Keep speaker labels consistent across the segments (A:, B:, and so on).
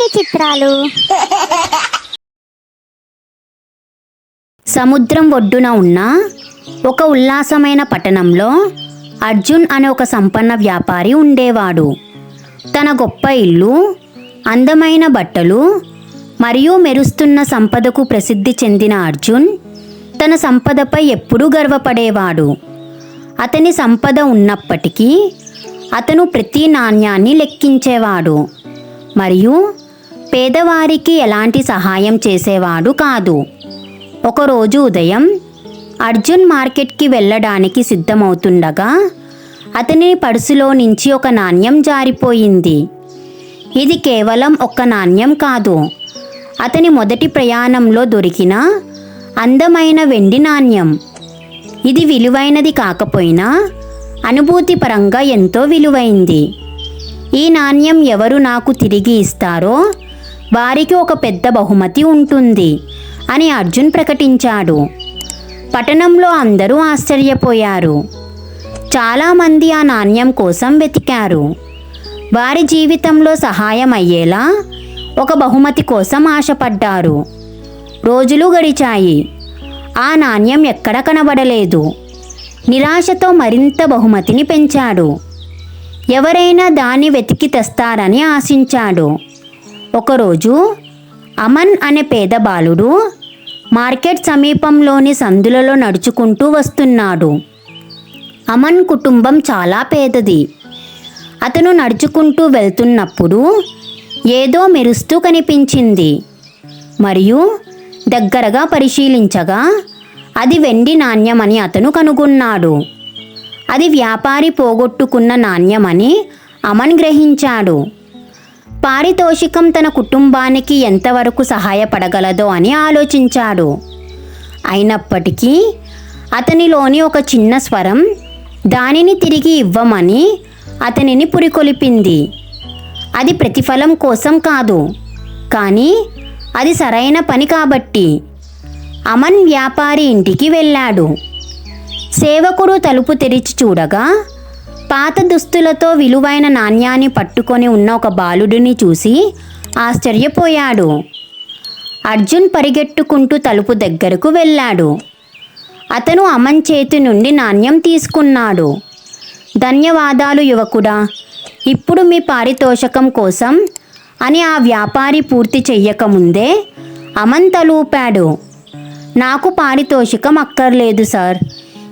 A: కొన్ని చిత్రాలు?
B: సముద్రం ఒడ్డున ఉన్న ఒక ఉల్లాసమైన పట్టణంలో అర్జున్ అనే ఒక సంపన్న వ్యాపారి ఉండేవాడు. తన గొప్ప ఇల్లు అందమైన బట్టలు మరియు మెరుస్తున్న సంపదకు ప్రసిద్ధి చెందిన అర్జున్ తన సంపదపై ఎప్పుడూ గర్వపడేవాడు. అతని సంపద ఉన్నప్పటికీ అతను ప్రతి నాణ్యాన్ని లెక్కించేవాడు. మరియు పేదవారికి ఎలాంటి సహాయం చేసేవాడు కాదు. ఒకరోజు ఉదయం అర్జున్ మార్కెట్కి వెళ్ళడానికి సిద్ధమవుతుండగా అతని పడుసులో నుంచి ఒక నాణ్యం జారిపోయింది. ఇది కేవలం ఒక్క నాణ్యం కాదు. అతని మొదటి ప్రయాణంలో దొరికిన అందమైన వెండి నాణ్యం. ఇది విలువైనది కాకపోయినా అనుభూతి పరంగా ఎంతో విలువైంది. ఈ నాణ్యం ఎవరు నాకు తిరిగి ఇస్తారో వారికి ఒక పెద్ద బహుమతి ఉంటుంది అని అర్జున్ ప్రకటించాడు. పట్టణంలో అందరూ ఆశ్చర్యపోయారు. చాలామంది ఆ నాణ్యం కోసం వెతికారు. వారి జీవితంలో సహాయం అయ్యేలా ఒక బహుమతి కోసం ఆశపడ్డారు. రోజులు గడిచాయి. ఆ నాణ్యం ఎక్కడ కనబడలేదు. నిరాశతో మరింత బహుమతిని పెంచాడు. ఎవరైనా దాన్ని వెతికి తెస్తారని ఆశించాడు. ఒకరోజు అమన్ అనే పేద బాలుడు మార్కెట్ సమీపంలోని సందులలో నడుచుకుంటూ వస్తున్నాడు. అమన్ కుటుంబం చాలా పేదది. అతను నడుచుకుంటూ వెళ్తున్నప్పుడు ఏదో మెరుస్తూ కనిపించింది. మరియు దగ్గరగా పరిశీలించగా అది వెండి నాణ్యమని అతను కనుగొన్నాడు. అది వ్యాపారి పోగొట్టుకున్న నాణ్యమని అమన్ గ్రహించాడు. పారితోషికం తన కుటుంబానికి ఎంతవరకు సహాయపడగలదో అని ఆలోచించాడు. అయినప్పటికీ అతనిలోని ఒక చిన్న స్వరం దానిని తిరిగి ఇవ్వమని అతనిని పురికొలిపింది. అది ప్రతిఫలం కోసం కాదు కానీ అది సరైన పని కాబట్టి. అమన్ వ్యాపారి ఇంటికి వెళ్ళాడు. సేవకుడు తలుపు తెరిచి చూడగా పాత దుస్తులతో విలువైన నాణ్యాన్ని పట్టుకొని ఉన్న ఒక బాలుడిని చూసి ఆశ్చర్యపోయాడు. అర్జున్ పరిగెట్టుకుంటూ తలుపు దగ్గరకు వెళ్ళాడు. అతను అమన్ చేతి నుండి నాణ్యం తీసుకున్నాడు. ధన్యవాదాలు యువకుడా! ఇప్పుడు మీ పారితోషకం కోసం అని ఆ వ్యాపారి పూర్తి చెయ్యకముందే అమన్ తలూపాడు. నాకు పారితోషికం అక్కర్లేదు సార్.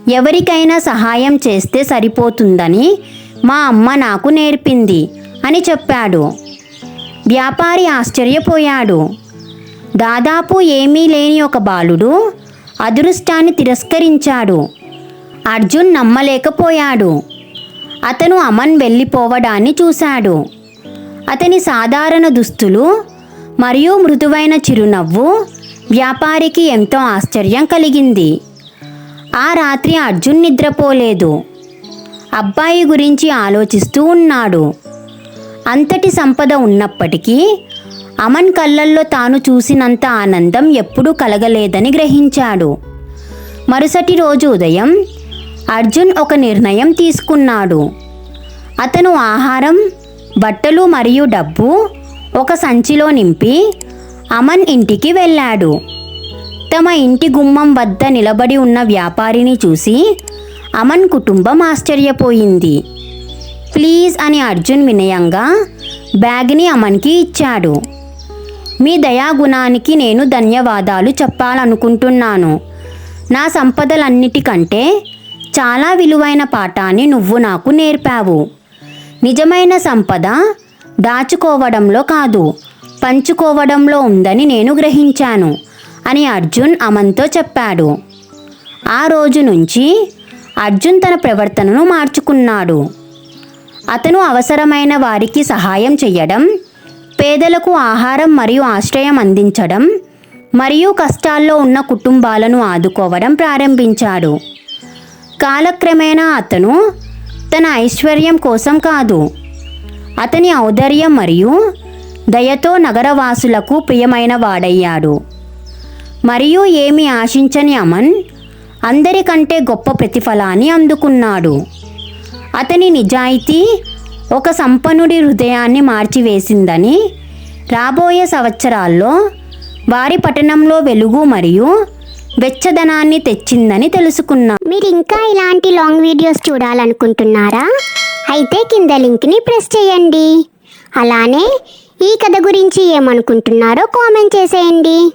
B: ఎవరికైనా సహాయం చేస్తే సరిపోతుందని మా అమ్మ నాకు నేర్పింది అని చెప్పాడు. వ్యాపారి ఆశ్చర్యపోయాడు. దాదాపు ఏమీ లేని ఒక బాలుడు అదృష్టాన్ని తిరస్కరించాడు. అర్జున్ నమ్మలేకపోయాడు. అతను అమన్ వెళ్ళిపోవడాన్ని చూశాడు. అతని సాధారణ దుస్తులు మరియు మృదువైన చిరునవ్వు వ్యాపారికి ఎంతో ఆశ్చర్యం కలిగింది. ఆ రాత్రి అర్జున్ నిద్రపోలేదు. అబ్బాయి గురించి ఆలోచిస్తూ ఉన్నాడు. అంతటి సంపద ఉన్నప్పటికీ అమన్ కళ్ళల్లో తాను చూసినంత ఆనందం ఎప్పుడూ కలగలేదని గ్రహించాడు. మరుసటి రోజు ఉదయం అర్జున్ ఒక నిర్ణయం తీసుకున్నాడు. అతను ఆహారం బట్టలు మరియు డబ్బు ఒక సంచిలో నింపి అమన్ ఇంటికి వెళ్ళాడు. తమ ఇంటి గుమ్మం వద్ద నిలబడి ఉన్న వ్యాపారిని చూసి అమన్ కుటుంబం ఆశ్చర్యపోయింది. ప్లీజ్ అని అర్జున్ వినయంగా బ్యాగ్ని అమన్కి ఇచ్చాడు. మీ దయాగుణానికి నేను ధన్యవాదాలు చెప్పాలనుకుంటున్నాను. నా సంపదలన్నిటికంటే చాలా విలువైన పాఠాన్ని నువ్వు నాకు నేర్పావు. నిజమైన సంపద దాచుకోవడంలో కాదు పంచుకోవడంలో ఉందని నేను గ్రహించాను. అని అర్జున్ అమన్తో చెప్పాడు. ఆ రోజు నుంచి అర్జున్ తన ప్రవర్తనను మార్చుకున్నాడు. అతను అవసరమైన వారికి సహాయం చేయడం పేదలకు ఆహారం మరియు ఆశ్రయం అందించడం మరియు కష్టాల్లో ఉన్న కుటుంబాలను ఆదుకోవడం ప్రారంభించాడు. కాలక్రమేణా అతను తన ఐశ్వర్యం కోసం కాదు అతని ఔదర్యం మరియు దయతో నగరవాసులకు ప్రియమైన వాడయ్యాడు. మరియు ఏమి ఆశించని అమన్? అందరికంటే గొప్ప ప్రతిఫలాన్ని అందుకున్నాడు. అతని నిజాయితీ ఒక సంపన్నుడి హృదయాన్ని మార్చివేసిందని రాబోయే సంవత్సరాల్లో వారి పట్టణంలో వెలుగు మరియు వెచ్చదనాన్ని తెచ్చిందని తెలుసుకున్నాం.
A: మీరు ఇంకా ఇలాంటి లాంగ్ వీడియోస్ చూడాలనుకుంటున్నారా? అయితే కింద లింక్ని ప్రెస్ చేయండి. అలానే ఈ కథ గురించి ఏమనుకుంటున్నారో కామెంట్ చేసేయండి.